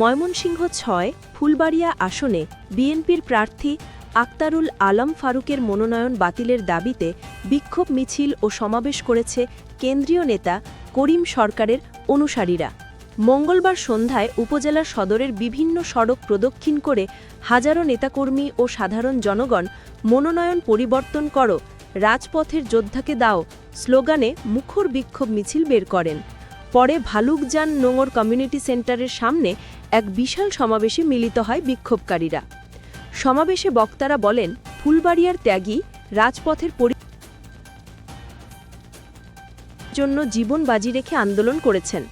ময়মনসিংহ ছয়, ফুলবাড়িয়া আসনে বিএনপির প্রার্থী আক্তারুল আলম ফারুকের মনোনয়ন বাতিলের দাবিতে বিক্ষোভ মিছিল ও সমাবেশ করেছে কেন্দ্রীয় নেতা করিম সরকারের অনুসারীরা। মঙ্গলবার সন্ধ্যায় উপজেলা সদরের বিভিন্ন সড়ক প্রদক্ষিণ করে হাজারো নেতাকর্মী ও সাধারণ জনগণ মনোনয়ন পরিবর্তন করো, রাজপথের যোদ্ধাকে দাও, স্লোগানে মুখর বিক্ষোভ মিছিল বের করেন। পরে ভালুকজান নোঙর কমিউনিটি সেন্টারের সামনে এক বিশাল সমাবেশে মিলিত হয় বিক্ষোভকারীরা। সমাবেশে বক্তারা বলেন, ফুলবাড়িয়ার ত্যাগী রাজপথের পরি জন্য জীবন বাজি রেখে আন্দোলন করেছেন।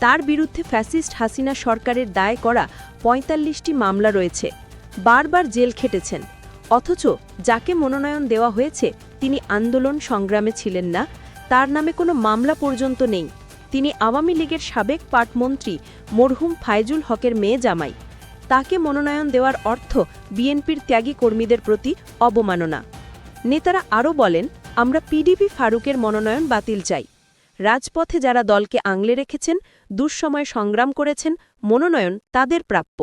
তার বিরুদ্ধে ফ্যাসিস্ট হাসিনা সরকারের দায় করা পঁয়তাল্লিশটি মামলা রয়েছে। বারবার জেল খেটেছেন। অথচ যাকে মনোনয়ন দেওয়া হয়েছে, তিনি আন্দোলন সংগ্রামে ছিলেন না। তার নামে কোনো মামলা পর্যন্ত নেই। তিনি আওয়ামী লীগের সাবেক পাটমন্ত্রী মরহুম ফায়জুল হকের মেয়ে জামাই। তাকে মনোনয়ন দেওয়ার অর্থ বিএনপির ত্যাগী কর্মীদের প্রতি অবমাননা। নেতারা আরও বলেন, আমরা পিডিপি ফারুকের মনোনয়ন বাতিল চাই। রাজপথে যারা দলকে আংলে রেখেছেন, দুঃসময় সংগ্রাম করেছেন, মনোনয়ন তাদের প্রাপ্য।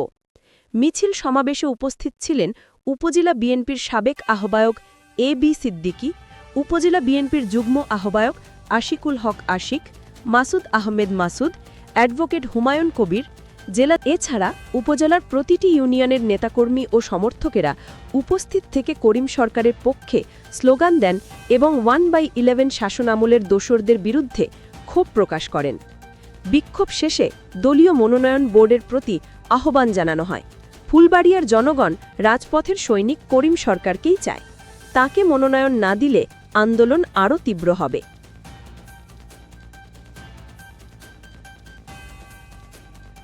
মিছিল সমাবেশে উপস্থিত ছিলেন উপজেলা বিএনপির সাবেক আহ্বায়ক এ বি সিদ্দিকী, উপজেলা বিএনপির যুগ্ম আহ্বায়ক আশিকুল হক আশিক মাসুদ আহমেদ মাসুদ, অ্যাডভোকেট হুমায়ুন কবির, জেলা, এছাড়া উপজেলার প্রতিটি ইউনিয়নের নেতাকর্মী ও সমর্থকেরা উপস্থিত থেকে করিম সরকারের পক্ষে স্লোগান দেন এবং ওয়ান বাই ইলেভেন শাসনামলের দোসরদের বিরুদ্ধে ক্ষোভ প্রকাশ করেন। বিক্ষোভ শেষে দলীয় মনোনয়ন বোর্ডের প্রতি আহ্বান জানানো হয়। ফুলবাড়িয়ার জনগণ রাজপথের সৈনিক করিম সরকারকেই চায়। তাকে মনোনয়ন না দিলে আন্দোলন আরও তীব্র হবে।